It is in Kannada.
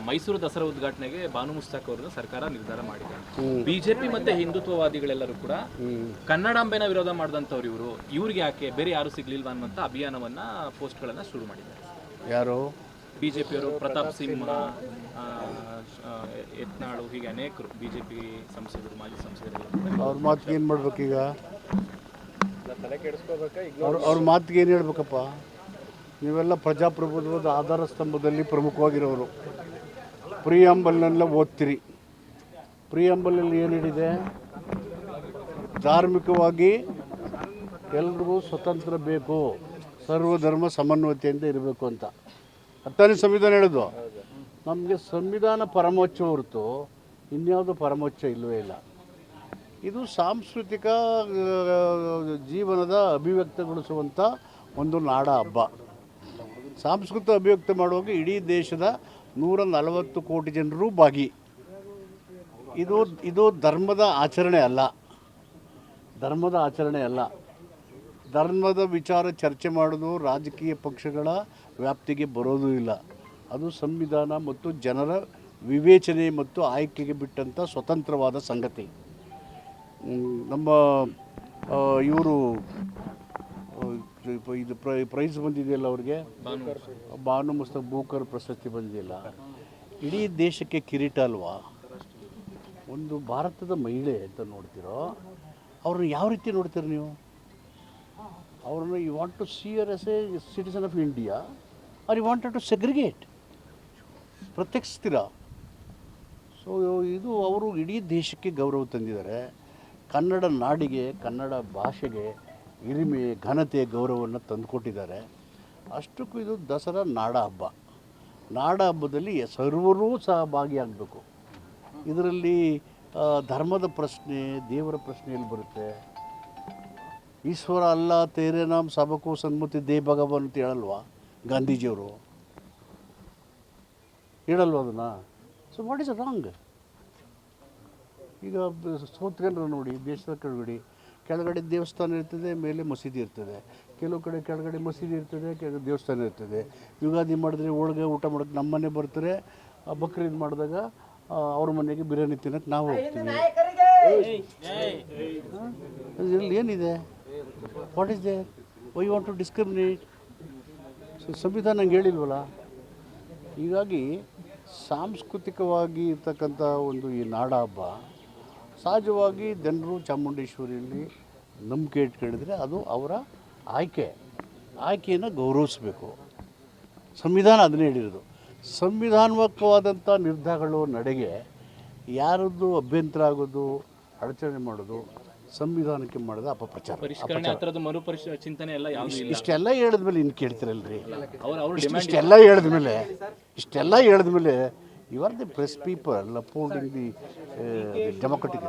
ಮೈಸೂರು ದಸರಾ ಉದ್ಘಾಟನೆಗೆ ಬಾನು ಮುಸ್ತಾಕ್ ಅವರನ್ನು ಸರ್ಕಾರ ನಿರ್ಧಾರ ಮಾಡಿದೆ. ಬಿಜೆಪಿ ಮತ್ತೆ ಹಿಂದುತ್ವವಾದಿಗಳೆಲ್ಲರೂ ಕೂಡ ಕನ್ನಡಾಂಬೆನ ವಿರೋಧ ಮಾಡಿದಂಥವ್ರು ಇವರು ಇವ್ರಿಗೆ ಯಾಕೆ ಬೇರೆ ಯಾರು ಸಿಗ್ಲಿಲ್ವಾ ಅನ್ನುವಂಥ ಅಭಿಯಾನವನ್ನ ಪೋಸ್ಟ್ಗಳನ್ನ ಶುರು ಮಾಡಿದ್ದಾರೆ. ಯಾರು? ಬಿಜೆಪಿಯವರು ಪ್ರತಾಪ್ ಸಿಂಹ ಆ, ಆ, ಯತ್ನಾಳು ಹೀಗೆ ಅನೇಕರು ಬಿಜೆಪಿ ಸಂಸದರು ಮಾಜಿ ಸಂಸದರು ಅವ್ರ ಮಾತಿಗೆ ಏನು ಮಾಡ್ಬೇಕೀಗ? ಅವ್ರ ಅವ್ರ ಮಾತಿಗೆ ಏನು ಹೇಳ್ಬೇಕಪ್ಪ? ನೀವೆಲ್ಲ ಪ್ರಜಾಪ್ರಭುತ್ವದ ಆಧಾರ ಸ್ತಂಭದಲ್ಲಿ ಪ್ರಮುಖವಾಗಿರೋರು. ಪ್ರಿಯಾಂಬಲ್ನೆಲ್ಲ ಓದ್ತೀರಿ. ಪ್ರಿಯಾಂಬಲಲ್ಲಿ ಏನು ಹೇಳಿದೆ? ಧಾರ್ಮಿಕವಾಗಿ ಎಲ್ರಿಗೂ ಸ್ವತಂತ್ರ ಬೇಕು, ಸರ್ವಧರ್ಮ ಸಮನ್ವಯತೆಯಿಂದ ಇರಬೇಕು ಅಂತ. ಹತ್ತನೇ ಸಂವಿಧಾನ ಹೇಳೋದು? ನಮಗೆ ಸಂವಿಧಾನ ಪರಮೋಚ್ಚ ಹೊರತು ಇನ್ಯಾವುದು ಪರಮೋಚ್ಚ ಇಲ್ಲವೇ ಇಲ್ಲ. ಇದು ಸಾಂಸ್ಕೃತಿಕ ಜೀವನದ ಅಭಿವ್ಯಕ್ತಗೊಳಿಸುವಂಥ ಒಂದು ನಾಡ ಹಬ್ಬ. ಸಾಂಸ್ಕೃತಿಕ ಅಭಿವ್ಯಕ್ತ ಮಾಡುವಾಗ ಇಡೀ ದೇಶದ ನೂರ ನಲವತ್ತು ಕೋಟಿ ಜನರು ಭಾಗಿ. ಇದು ಇದು ಧರ್ಮದ ಆಚರಣೆ ಅಲ್ಲ. ಧರ್ಮದ ಆಚರಣೆ ಅಲ್ಲ. ಧರ್ಮದ ವಿಚಾರ ಚರ್ಚೆ ಮಾಡೋದು ರಾಜಕೀಯ ಪಕ್ಷಗಳ ವ್ಯಾಪ್ತಿಗೆ ಬರೋದು ಇಲ್ಲ. ಅದು ಸಂವಿಧಾನ ಮತ್ತು ಜನರ ವಿವೇಚನೆ ಮತ್ತು ಆಯ್ಕೆಗೆ ಬಿಟ್ಟಂಥ ಸ್ವತಂತ್ರವಾದ ಸಂಗತಿ. ನಮ್ಮ ಇವರು ಇದು ಪ್ರೈ- ಪ್ರೈಸ್ ಬಂದಿದೆಯಲ್ಲ ಅವ್ರಿಗೆ? ಭಾನು ಮುಸ್ತಕ್ ಬೂಕರ್ ಪ್ರಶಸ್ತಿ ಬಂದಿಲ್ಲ ಇಡೀ ದೇಶಕ್ಕೆ ಕಿರೀಟ ಅಲ್ವಾ? ಒಂದು ಭಾರತದ ಮಹಿಳೆ ಅಂತ ನೋಡ್ತಿರೋ, ಅವ್ರನ್ನ ಯಾವ ರೀತಿ ನೋಡ್ತೀರ ನೀವು? ಅವ್ರನ್ನ you want to see your as a citizen of India are you wanted to segregate ಪ್ರತ್ಯಕ್ಷಿಸ್ತೀರಾ so ಇದು ಅವರು ಇಡೀ ದೇಶಕ್ಕೆ ಗೌರವ ತಂದಿದ್ದಾರೆ. ಕನ್ನಡ ನಾಡಿಗೆ, ಕನ್ನಡ ಭಾಷೆಗೆ ಹಿರಿಮೆ ಘನತೆ ಗೌರವವನ್ನು ತಂದುಕೊಟ್ಟಿದ್ದಾರೆ. ಅಷ್ಟಕ್ಕೂ ಇದು ದಸರಾ ನಾಡ ಹಬ್ಬ. ನಾಡ ಹಬ್ಬದಲ್ಲಿ ಸರ್ವರೂ ಸಹ ಭಾಗಿಯಾಗಬೇಕು. ಇದರಲ್ಲಿ ಧರ್ಮದ ಪ್ರಶ್ನೆ, ದೇವರ ಪ್ರಶ್ನೆ ಎಲ್ಲಿ ಬರುತ್ತೆ? ಈಶ್ವರ ಅಲ್ಲ, ತೇರೆ ನಾಮ್ ಸಬಕು ಸನ್ಮತಿ ದೇ ಭಗವಾನ್ ಅಂತ ಹೇಳಲ್ವಾ ಗಾಂಧೀಜಿಯವರು? ಹೇಳಲ್ವ ಅದನ್ನು? ಸೊ ವಾಟ್ ಇಸ್ ರಾಂಗ್ ಈಗ ಸೋತ್ಕೊಂಡ್ರೆ ನೋಡಿ, ದೇಶದ ಕೆಳಗಡೆ ಕೆಳಗಡೆ ದೇವಸ್ಥಾನ ಇರ್ತದೆ, ಮೇಲೆ ಮಸೀದಿ ಇರ್ತದೆ. ಕೆಲವು ಕಡೆ ಕೆಳಗಡೆ ಮಸೀದಿ ಇರ್ತದೆ, ಕೆಳಗಡೆ ದೇವಸ್ಥಾನ ಇರ್ತದೆ. ಯುಗಾದಿ ಮಾಡಿದ್ರೆ ಹೋಳ್ಗೆ ಊಟ ಮಾಡೋಕ್ಕೆ ನಮ್ಮ ಮನೆ ಬರ್ತಾರೆ. ಬಕ್ರೀದ್ ಮಾಡಿದಾಗ ಅವ್ರ ಮನೆಗೆ ಬಿರಿಯಾನಿ ತಿನ್ನಕ್ಕೆ ನಾವು ಹೋಗ್ತೀವಿ. ಇಲ್ಲಿ ಏನಿದೆ? What is the why want to discriminate so, ಸಂವಿಧಾನ ನಂಗೆ ಹೇಳಿಲ್ವಲ್ಲ? ಹೀಗಾಗಿ ಸಾಂಸ್ಕೃತಿಕವಾಗಿ ಇರ್ತಕ್ಕಂಥ ಒಂದು ಈ ನಾಡ ಹಬ್ಬ ಸಹಜವಾಗಿ ಜನರು ಚಾಮುಂಡೇಶ್ವರಿಯಲ್ಲಿ ನಂಬಿಕೆ ಇಟ್ಕೊಂಡಿದ್ರೆ ಅದು ಅವರ ಆಯ್ಕೆ. ಆಯ್ಕೆಯನ್ನು ಗೌರವಿಸಬೇಕು. ಸಂವಿಧಾನ ಅದನ್ನೇ ಹೇಳಿರೋದು. ಸಂವಿಧಾನಾತ್ಮಕವಾದಂಥ ನಿರ್ಧಾರಗಳು ನಡೆಗೆ ಯಾರದ್ದು ಅಭ್ಯಂತರ ಆಗೋದು ಅಡಚಣೆ ಮಾಡೋದು ಸಂವಿಧಾನಕ್ಕೆ ಮಾಡಿದ ಅಪಪ್ರಚಾರ. ಇಷ್ಟೆಲ್ಲ ಹೇಳಿದ್ಮೇಲೆ ಇನ್ನು ಕೇಳ್ತಿರಲ್ರಿ. ಇಷ್ಟೆಲ್ಲ ಹೇಳಿದ್ಮೇಲೆ ಇಷ್ಟು ಇಷ್ಟೆಲ್ಲ ಹೇಳಿದ್ಮೇಲೆ You are the press people upholding the, uh, the democratic.